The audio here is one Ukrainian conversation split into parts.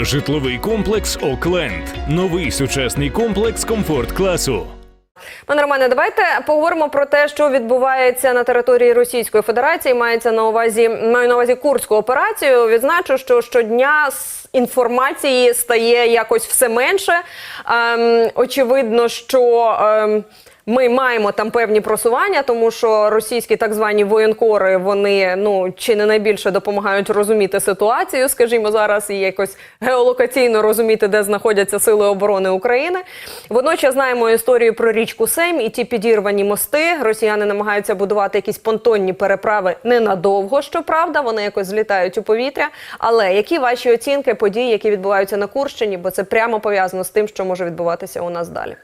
Житловий комплекс Окленд. Новий сучасний комплекс комфорт класу. Пане Романе, давайте поговоримо про те, що відбувається на території Російської Федерації. Мається на увазі маю на увазі курську операцію. Відзначу, що щодня інформації стає якось все менше. Ем, очевидно, що ем, ми маємо там певні просування, тому що російські так звані воєнкори вони ну чи не найбільше допомагають розуміти ситуацію, скажімо, зараз і якось геолокаційно розуміти, де знаходяться сили оборони України. Водночас знаємо історію про річку Сейм і ті підірвані мости. Росіяни намагаються будувати якісь понтонні переправи ненадовго, щоправда, вони якось злітають у повітря. Але які ваші оцінки подій, які відбуваються на Курщині, бо це прямо пов'язано з тим, що може відбуватися у нас далі?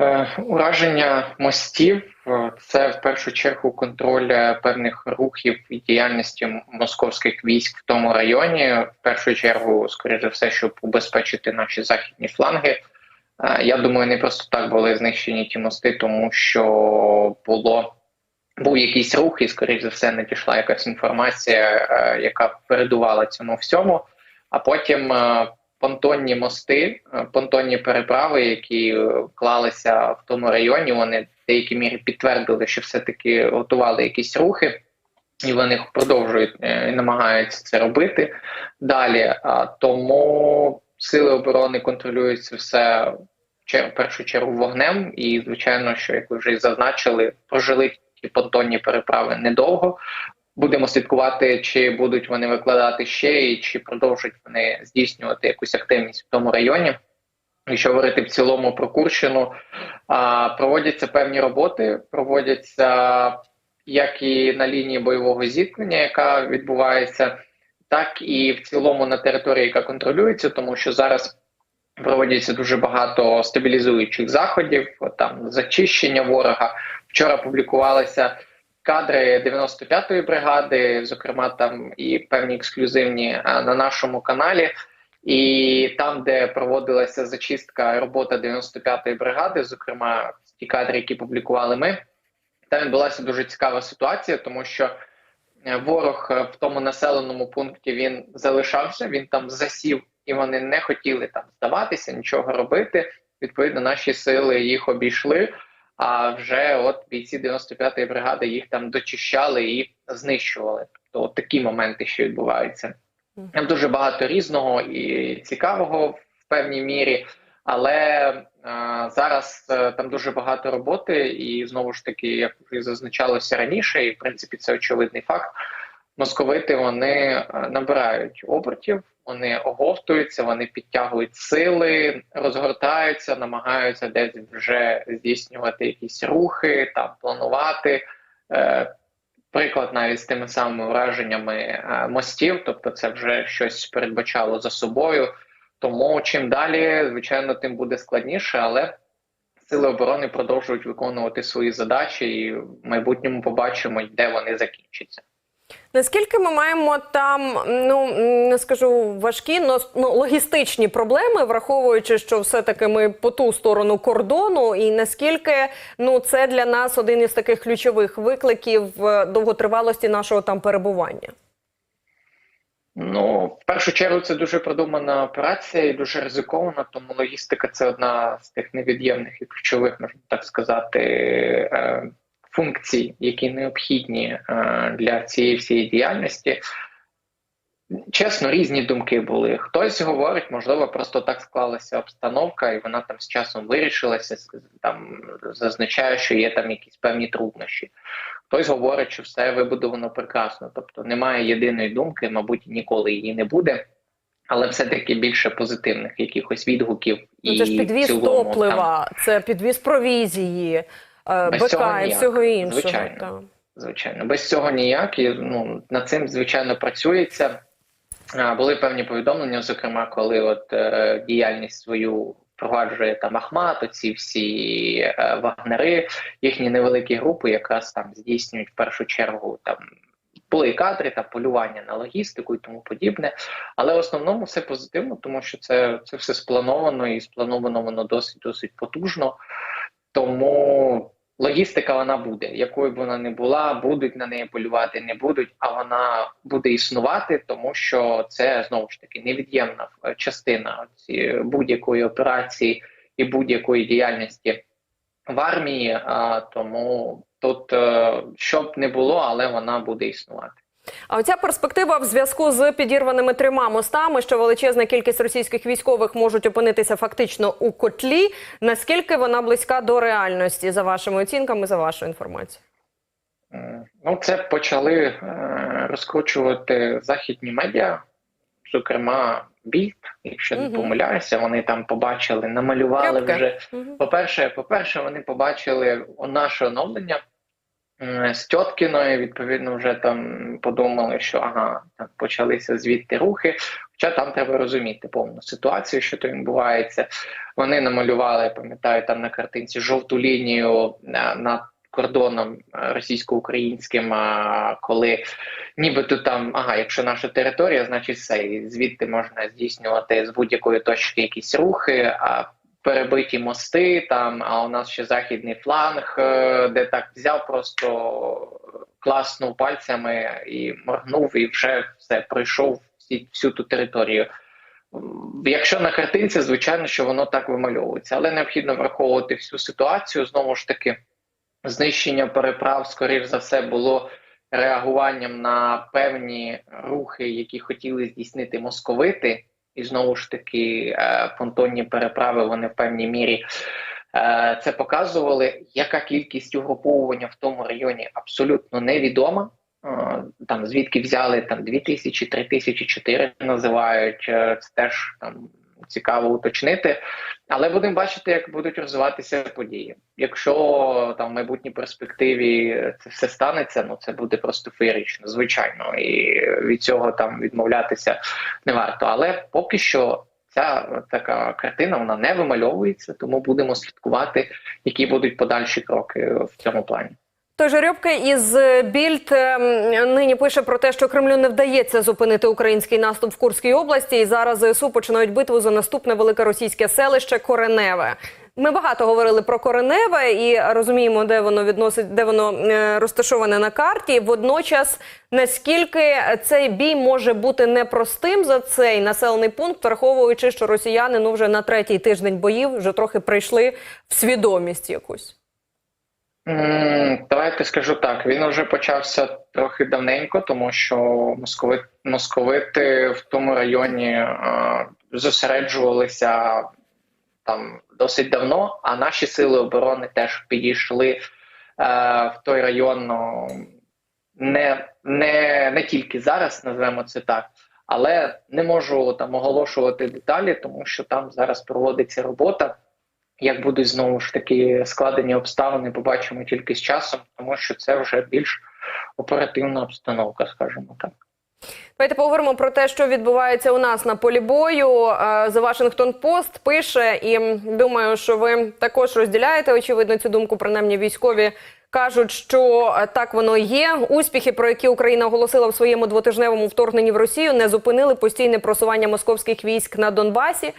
Е, Ураження мостів е, це в першу чергу контроль е, певних рухів і діяльності московських військ в тому районі. В першу чергу, скоріше все, щоб убезпечити наші західні фланги. Я думаю, не просто так були знищені ті мости, тому що було був якийсь рух, і скоріш за все надійшла якась інформація, яка передувала цьому всьому. А потім понтонні мости, е, понтонні переправи, які е, клалися в тому районі, вони в деякій мірі підтвердили, що все-таки готували якісь рухи, і вони продовжують е, і намагаються це робити далі. А тому сили оборони контролюють це все в першу чергу вогнем, і звичайно, що як ви вже і зазначили, прожили ті понтонні переправи недовго. Будемо слідкувати, чи будуть вони викладати ще, і чи продовжать вони здійснювати якусь активність в тому районі. Якщо говорити в цілому про Курщину, проводяться певні роботи, проводяться як і на лінії бойового зіткнення, яка відбувається, так і в цілому на території, яка контролюється, тому що зараз проводяться дуже багато стабілізуючих заходів, там зачищення ворога. Вчора публікувалися кадри 95-ї бригади, зокрема там і певні ексклюзивні на нашому каналі. І там, де проводилася зачистка робота 95-ї бригади, зокрема ті кадри, які публікували ми, там відбулася дуже цікава ситуація, тому що е, ворог е, в тому населеному пункті він залишався, він там засів, і вони не хотіли там здаватися, нічого робити. Відповідно, наші сили їх обійшли. А вже от бійці 95-ї бригади їх там дочищали і знищували. Тобто от такі моменти ще відбуваються. Там дуже багато різного і цікавого в певній мірі, але е, зараз е, там дуже багато роботи, і знову ж таки, як вже зазначалося раніше, і в принципі це очевидний факт. Московити вони е, набирають обертів, вони оговтуються, вони підтягують сили, розгортаються, намагаються десь вже здійснювати якісь рухи, там планувати. Е, Приклад навіть з тими самими враженнями е, мостів, тобто це вже щось передбачало за собою. Тому чим далі, звичайно, тим буде складніше, але сили оборони продовжують виконувати свої задачі, і в майбутньому побачимо, де вони закінчаться. Наскільки ми маємо там, ну не скажу важкі, но ну, логістичні проблеми, враховуючи, що все-таки ми по ту сторону кордону, і наскільки ну це для нас один із таких ключових викликів е, довготривалості нашого там перебування? Ну, в першу чергу, це дуже продумана операція і дуже ризикована, тому логістика це одна з тих невід'ємних і ключових, можна так сказати, е, функцій, які необхідні е, для цієї всієї діяльності. Чесно, різні думки були. Хтось говорить, можливо, просто так склалася обстановка, і вона там з часом вирішилася. Там зазначає, що є там якісь певні труднощі. Хтось говорить, що все вибудовано прекрасно, тобто немає єдиної думки, мабуть, ніколи її не буде. Але все-таки більше позитивних якихось відгуків Ну, це ж і підвіз цілому, там, топлива, це підвіз провізії, е, Без цього БК і всього іншого. звичайно. так. Звичайно, без цього ніяк. І, ну, над цим, звичайно, працюється. Були певні повідомлення, зокрема, коли от е, діяльність свою впроваджує там Ахмат, оці всі е, вагнери, їхні невеликі групи якраз там здійснюють в першу чергу там. Були і кадри та полювання на логістику і тому подібне, але в основному все позитивно, тому що це, це все сплановано і сплановано воно досить досить потужно. Тому логістика вона буде, якою б вона не була, будуть на неї полювати, не будуть, а вона буде існувати, тому що це знову ж таки невід'ємна частина будь-якої операції і будь-якої діяльності в армії. А, тому тут е, що б не було, але вона буде існувати. А оця перспектива в зв'язку з підірваними трьома мостами, що величезна кількість російських військових можуть опинитися фактично у котлі. Наскільки вона близька до реальності за вашими оцінками, за вашою інформацією? Ну, це почали е, розкручувати західні медіа, зокрема Більд, якщо не помиляюся, вони там побачили, намалювали Трьопка. вже. По-перше, по-перше, вони побачили наше оновлення з Тьоткіною, відповідно, вже там подумали, що ага, почалися звідти рухи. Хоча там треба розуміти повну ситуацію, що то відбувається. Вони намалювали, я пам'ятаю, там на картинці жовту лінію е, над кордоном е, російсько-українським, коли нібито там, ага, якщо наша територія, значить все, і звідти можна здійснювати з будь-якої точки якісь рухи. А перебиті мости, там, а у нас ще західний фланг, е, де так взяв просто класнув пальцями і моргнув, і вже все пройшов всю ту територію. Якщо на картинці, звичайно, що воно так вимальовується, але необхідно враховувати всю ситуацію. Знову ж таки, знищення переправ, скоріш за все, було реагуванням на певні рухи, які хотіли здійснити московити. І знову ж таки, е, понтонні переправи вони в певній мірі е, це показували. Яка кількість угруповування в тому районі абсолютно невідома. Е, Там звідки взяли там 2 тисячі, 3 тисячі, 4 називають. Це теж там цікаво уточнити. Але будемо бачити, як будуть розвиватися події. Якщо там в майбутній перспективі це все станеться, ну це буде просто феєрично, звичайно, і від цього там відмовлятися не варто. Але поки що ця така картина вона не вимальовується, тому будемо слідкувати, які будуть подальші кроки в цьому плані. Той же Рьобка із Більд ем, нині пише про те, що Кремлю не вдається зупинити український наступ в Курській області, і зараз ЗСУ починають битву за наступне велике російське селище Кореневе. Ми багато говорили про Кореневе і розуміємо, де воно відносить, де воно е, розташоване на карті. Водночас, наскільки цей бій може бути непростим за цей населений пункт, враховуючи, що росіяни ну вже на третій тиждень боїв вже трохи прийшли в свідомість якусь. Давайте скажу так. Він вже почався трохи давненько, тому що московити, московити в тому районі е, зосереджувалися там досить давно, а наші сили оборони теж підійшли е, в той район ну, не, не, не тільки зараз, назвемо це так. Але не можу там оголошувати деталі, тому що там зараз проводиться робота. Як будуть знову ж таки складені обставини, побачимо тільки з часом, тому що це вже більш оперативна обстановка, скажімо так. Давайте поговоримо про те, що відбувається у нас на полі бою. Е, The Washington Post пише, і думаю, що ви також розділяєте очевидно цю думку. Принаймні, військові кажуть, що е, так воно є. Успіхи, про які Україна оголосила в своєму двотижневому вторгненні в Росію, не зупинили постійне просування московських військ на Донбасі.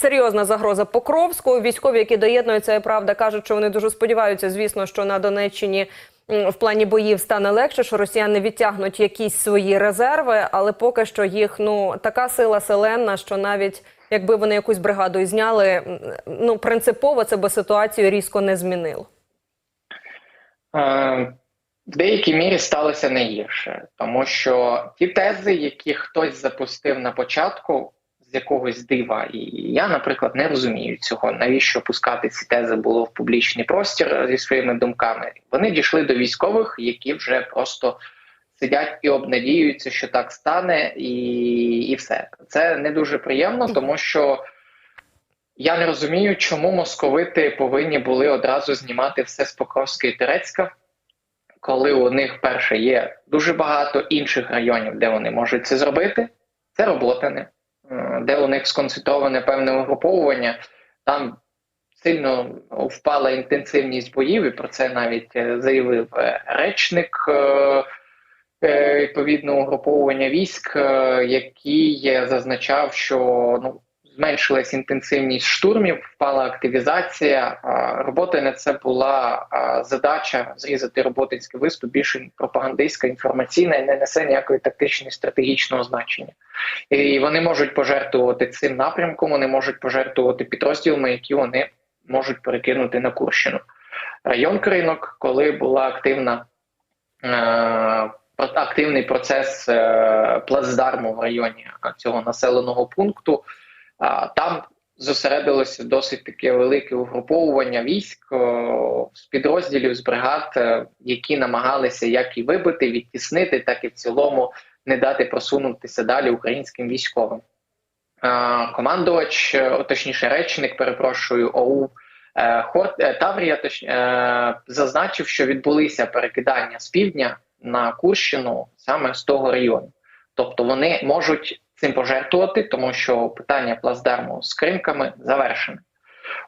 Серйозна загроза Покровську. Військові, які доєднуються, і правда, кажуть, що вони дуже сподіваються, звісно, що на Донеччині в плані боїв стане легше, що росіяни відтягнуть якісь свої резерви, але поки що їх ну така сила селенна, що навіть якби вони якусь бригаду зняли, ну принципово це би ситуацію різко не змінило. Е, В деякій мірі сталося не гірше, тому що ті тези, які хтось запустив на початку з якогось дива, і я, наприклад, не розумію цього, навіщо пускати ці тези було в публічний простір зі своїми думками. Вони дійшли до військових, які вже просто сидять і обнадіюються, що так стане, і, і все. Це не дуже приємно, тому що. Я не розумію, чому московити повинні були одразу знімати все з Покровська і Терецька, коли у них перше є дуже багато інших районів, де вони можуть це зробити. Це роботане, е, де у них сконцентроване певне угруповування. Там сильно впала інтенсивність боїв, і про це навіть е, заявив е, речник е, е, відповідно угруповування військ, який зазначав, що ну зменшилась інтенсивність штурмів, впала активізація. А, Робота на це була задача зрізати роботинський виступ більше пропагандистська, інформаційна і не несе ніякої тактичної стратегічного значення. І вони можуть пожертвувати цим напрямком, вони можуть пожертвувати підрозділами, які вони можуть перекинути на Курщину. Район Кринок, коли була активна. е, Активний процес е, плацдарму в районі цього населеного пункту. Там зосередилося досить таке велике угруповування військ з підрозділів з бригад, е, які намагалися як і вибити, відтіснити, так і в цілому не дати просунутися далі українським військовим. Командувач, е, точніше, речник, перепрошую, ОУ е, Хорт Таврія точ, зазначив, що відбулися перекидання з півдня на Курщину саме з того району. Тобто вони можуть цим пожертвувати, тому що питання плацдарму з кринками завершене.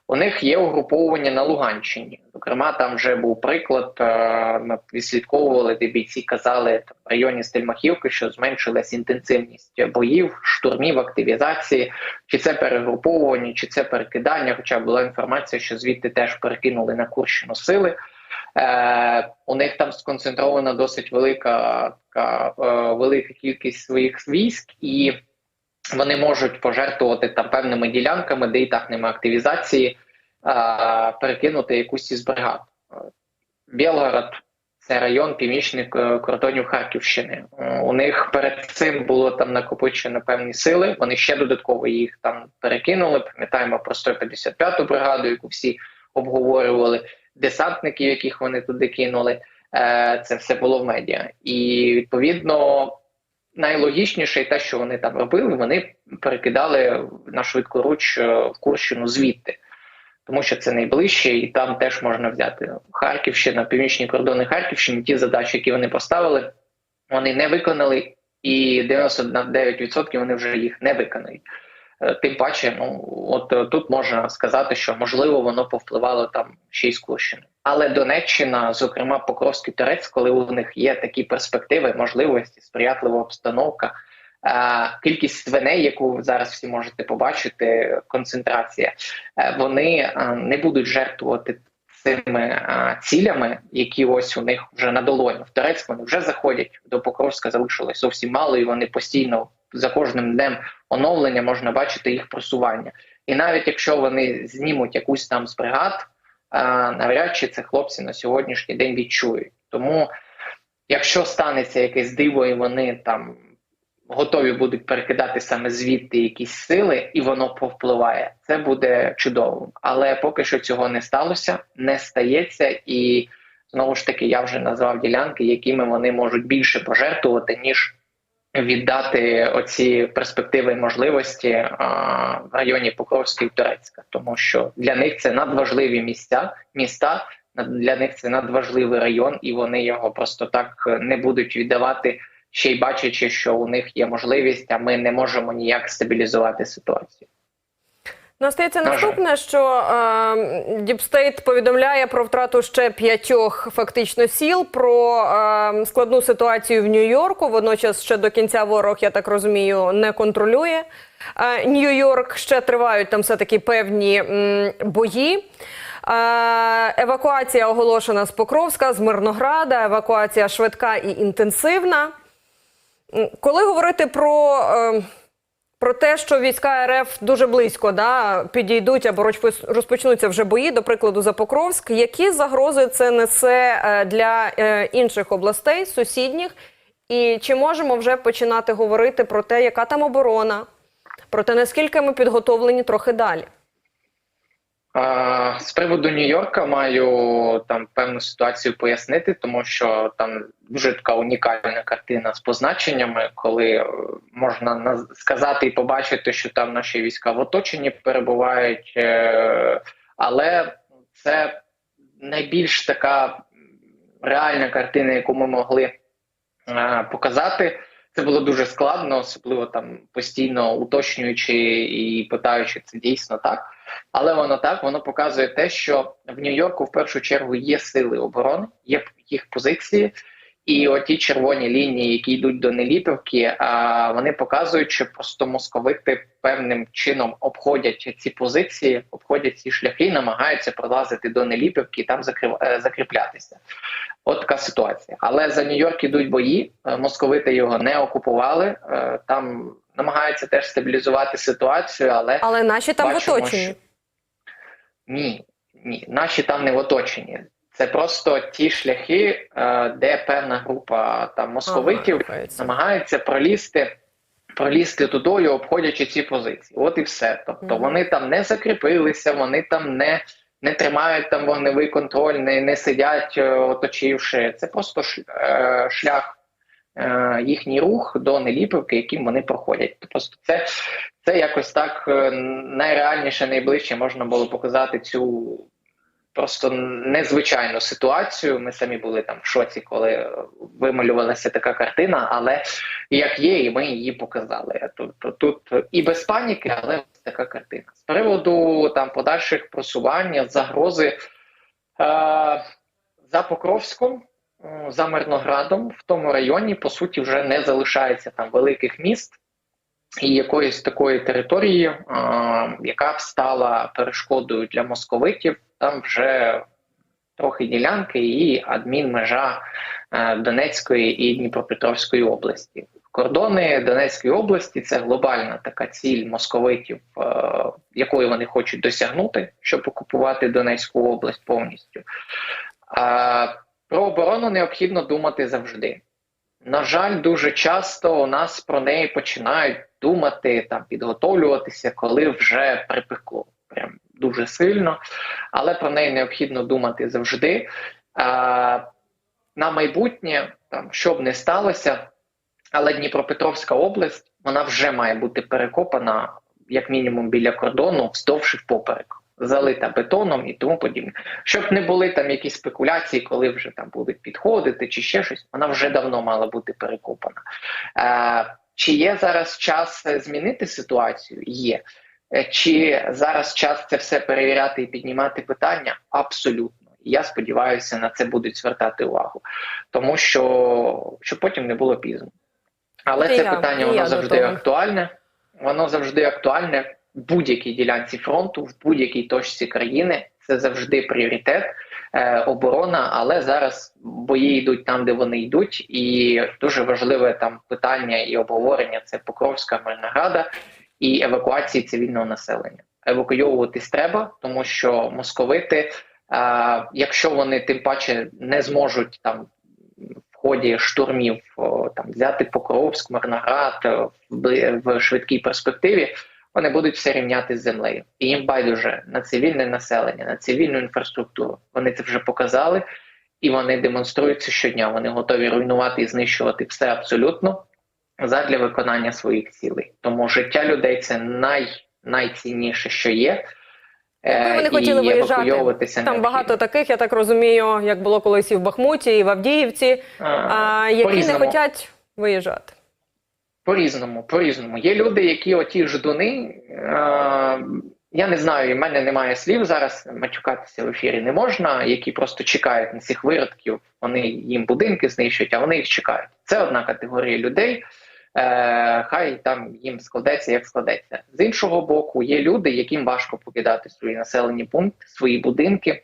У них є угруповування на Луганщині. Зокрема, там вже був приклад. е, Ми відслідковували, де бійці казали в районі Стельмахівки, що зменшилась інтенсивність боїв, штурмів, активізації. Чи це перегруповування, чи це перекидання? Хоча була інформація, що звідти теж перекинули на Курщину сили. Е, у них там сконцентрована досить велика така, е, велика кількість своїх військ, і вони можуть пожертвувати там певними ділянками, де і так нема активізації, е, перекинути якусь із бригад. Білгород це район північних кордонів Харківщини. Е, У них перед цим було там накопичено певні сили. Вони ще додатково їх там перекинули. Пам'ятаємо про 155-ту бригаду, яку всі обговорювали, десантників, яких вони туди кинули. Е, Це все було в медіа. І відповідно найлогічніше, те, що вони там робили, вони перекидали на швидкоруч е, в Курщину звідти. Тому що це найближче, і там теж можна взяти Харківщина, північні кордони Харківщини, ті задачі, які вони поставили, вони не виконали, і 99% вони вже їх не виконають. Е, Тим паче, ну от е, тут можна сказати, що можливо воно повпливало там ще й з Курщини. Але Донеччина, зокрема Покровський Торець, коли у них є такі перспективи, можливості, сприятлива обстановка, е, кількість свиней, яку зараз всі можете побачити, концентрація, вони не будуть жертвувати цими цілями, які ось у них вже на долоні. В Торецьк вони вже заходять до Покровська, залишилось зовсім мало, і вони постійно за кожним днем оновлення можна бачити їх просування. І навіть якщо вони знімуть якусь там з бригад, навряд чи це хлопці на сьогоднішній день відчують. Тому, якщо станеться якесь диво, і вони там готові будуть перекидати саме звідти якісь сили, і воно повпливає, це буде чудово. Але поки що цього не сталося, не стається, і знову ж таки я вже назвав ділянки, якими вони можуть більше пожертвувати, ніж віддати оці перспективи і можливості в районі Покровська і Турецька, тому що для них це надважливі місця, міста. Для них це надважливий район, і вони його просто так не будуть віддавати, ще й бачачи, що у них є можливість, а ми не можемо ніяк стабілізувати ситуацію. Ну, стається наступне, що е, Діпстейт повідомляє про втрату ще п'ятьох фактично сіл, про е, складну ситуацію в Нью-Йорку. Водночас ще до кінця ворог, я так розумію, не контролює е, Нью-Йорк. Ще тривають там все таки певні м, бої. Е, евакуація оголошена з Покровська, з Мирнограда. Евакуація швидка і інтенсивна. Коли говорити про. Е, про те, що війська РФ дуже близько да, підійдуть або розпоч- розпочнуться вже бої, до прикладу, за Покровськ. Які загрози це несе е, для е, інших областей, сусідніх? І чи можемо вже починати говорити про те, яка там оборона, про те, наскільки ми підготовлені трохи далі? З приводу Нью-Йорка маю там певну ситуацію пояснити, тому що там дуже така унікальна картина з позначеннями, коли е, можна сказати і побачити, що там наші війська в оточенні перебувають, е, але це найбільш така реальна картина, яку ми могли е, показати. Це було дуже складно, особливо там постійно уточнюючи і питаючи, це дійсно так. Але воно так, воно показує те, що в Нью-Йорку в першу чергу є сили оборони, є їх позиції, І оті червоні лінії, які йдуть до Нелітовки, а, вони показують, що просто московити певним чином обходять ці позиції, обходять ці шляхи, намагаються пролазити до Нелітовки і там е, закріплятися. От така ситуація. Але за Нью-Йорк ідуть бої. е, Московити його не окупували. е, Там намагаються теж стабілізувати ситуацію, але Але наші там в бачимо, оточенні. що- Ні, ні, наші там не в оточенні. Це просто ті шляхи, е, де певна група там московитів Намагаються. намагається пролізти, пролізти тудою, обходячи ці позиції. От і все. Тобто вони там не закріпилися, вони там не, не тримають там вогневий контроль, не, не сидять, е, оточивши. Це просто е, шлях. Е, Їхній рух до Неліпівки, яким вони проходять. Просто це, це якось так е, найреальніше, найближче можна було показати цю просто незвичайну ситуацію. Ми самі були там в шоці, коли вималювалася така картина, але як є, і ми її показали. Тут, тут і без паніки, але така картина. З приводу там подальших просування, загрози е, за Покровськом, за Мирноградом в тому районі, по суті, вже не залишається там великих міст. І якоїсь такої території, е, яка б стала перешкодою для московитів, там вже трохи ділянки і адмінмежа е, Донецької і Дніпропетровської області. Кордони Донецької області це глобальна така ціль московитів, е, якої вони хочуть досягнути, щоб окупувати Донецьку область повністю. Про оборону необхідно думати завжди. На жаль, дуже часто у нас про неї починають думати, там підготовлюватися, коли вже припекло. Прям дуже сильно, але про неї необхідно думати завжди. А, на майбутнє, там, що б не сталося, але Дніпропетровська область вона вже має бути перекопана, як мінімум, біля кордону, вздовж і впоперек, залита бетоном і тому подібне. Щоб не були там якісь спекуляції, коли вже там будуть підходити чи ще щось, вона вже давно мала бути перекопана. Е, чи є зараз час е, змінити ситуацію? Є. Е, Чи зараз час це все перевіряти і піднімати питання? Абсолютно. І Я сподіваюся, на це будуть звертати увагу, тому що щоб потім не було пізно. Але це я- питання воно завжди актуальне. Воно завжди актуальне будь-якій ділянці фронту, в будь-якій точці країни. Це завжди пріоритет, е, оборона. Але зараз бої йдуть там, де вони йдуть, і дуже важливе там питання і обговорення це Покровська Мирнограда і евакуації цивільного населення. Евакуйовуватись треба, тому що московити, е, якщо вони тим паче не зможуть там в ході штурмів о, там взяти Покровськ, Мирноград е, в, в швидкій перспективі, вони будуть все рівняти з землею. І їм байдуже на цивільне населення, на цивільну інфраструктуру. Вони це вже показали, і вони демонструють це щодня. Вони готові руйнувати і знищувати все абсолютно задля виконання своїх цілей. Тому життя людей це най, найцінніше, що є. Е, вони хотіли виїжджати, Там багато таких, я так розумію, як було колись і в Бахмуті, і в Авдіївці, а, які не хочуть виїжджати. По-різному, по-різному. Є люди, які оті ждуни. Е, я не знаю, і в мене немає слів зараз. Матюкатися в ефірі не можна, які просто чекають на цих виродків. Вони їм будинки знищують, а вони їх чекають. Це одна категорія людей. Е, хай там їм складеться, як складеться. З іншого боку, є люди, яким важко покидати свої населені пункти, свої будинки,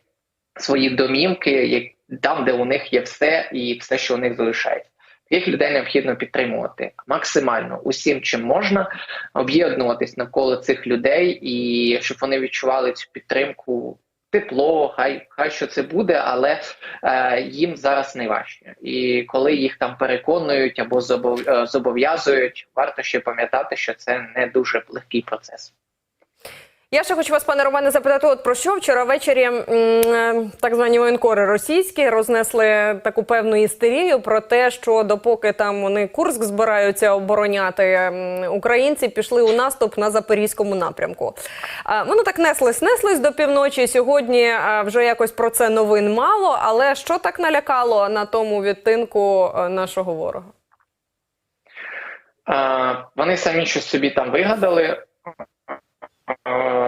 свої домівки, як- там, де у них є все і все, що у них залишається. Таких людей необхідно підтримувати максимально усім, чим можна, об'єднуватись навколо цих людей, і щоб вони відчували цю підтримку, тепло, хай хай що це буде, але е, їм зараз найважче. І коли їх там переконують або е, зобов'язують, варто ще пам'ятати, що це не дуже легкий процес. Я ще хочу вас, пане Романе, запитати, от про що вчора ввечері е, так звані воєнкори російські рознесли таку певну істерію про те, що допоки там вони Курск збираються обороняти, українці пішли у наступ на запорізькому напрямку. Воно так неслось, неслось до півночі. Сьогодні вже якось про це новин мало. Але що так налякало на тому відтинку е, нашого ворога? Вони самі щось собі там вигадали.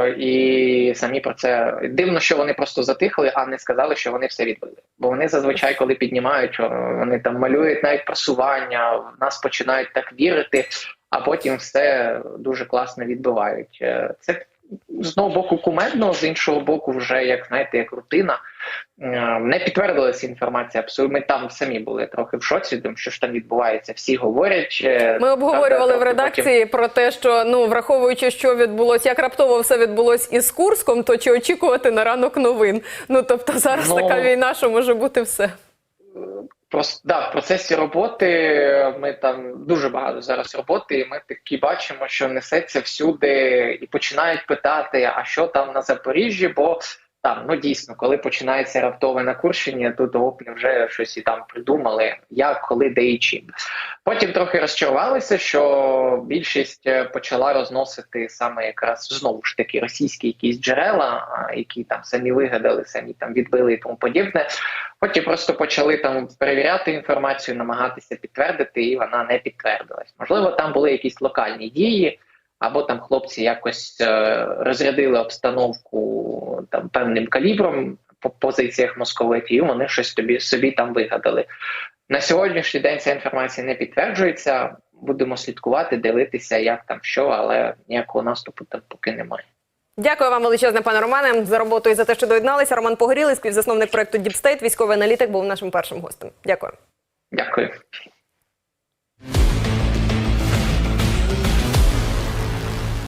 І самі про це дивно, що вони просто затихли, а не сказали, що вони все відбули, Бо вони зазвичай, коли піднімають, вони там малюють навіть просування, в нас починають так вірити, а потім все дуже класно відбивають. Е, Це з одного боку кумедно, з іншого боку, вже як знаєте, як рутина. Е, Не підтвердилася інформація. Абсолютно ми там самі були трохи в шоці, тому що ж там відбувається. Всі говорять. е, Ми обговорювали в трохи потім- редакції про те, що ну враховуючи, що відбулося, як раптово все відбулось із Курском, то чи очікувати на ранок новин? Ну тобто зараз Ну, така війна, що може бути все. Просто да, в процесі роботи ми там дуже багато зараз роботи, і ми такі бачимо, що несеться всюди, і починають питати, а що там на Запоріжжі, бо там ну дійсно, коли починається раптове на Курщині, тут опні вже щось і там придумали, як, коли, де і чим. Потім трохи розчарувалися, що більшість е, почала розносити саме якраз знову ж таки російські якісь джерела, які там самі вигадали, самі там відбили і тому подібне. Потім просто почали там перевіряти інформацію, намагатися підтвердити, і вона не підтвердилась. Можливо, там були якісь локальні дії, або там хлопці якось е, розрядили обстановку там певним калібром по позиціях московитів, і вони щось тобі собі там вигадали. На сьогоднішній день ця інформація не підтверджується. Будемо слідкувати, дивитися, як там що, але ніякого наступу там поки немає. Дякую вам величезне, пане Романе, за роботу і за те, що доєдналися. Роман Погорілий, співзасновник проекту Діпстейт, військовий аналітик, був нашим першим гостем. Дякую. Дякую.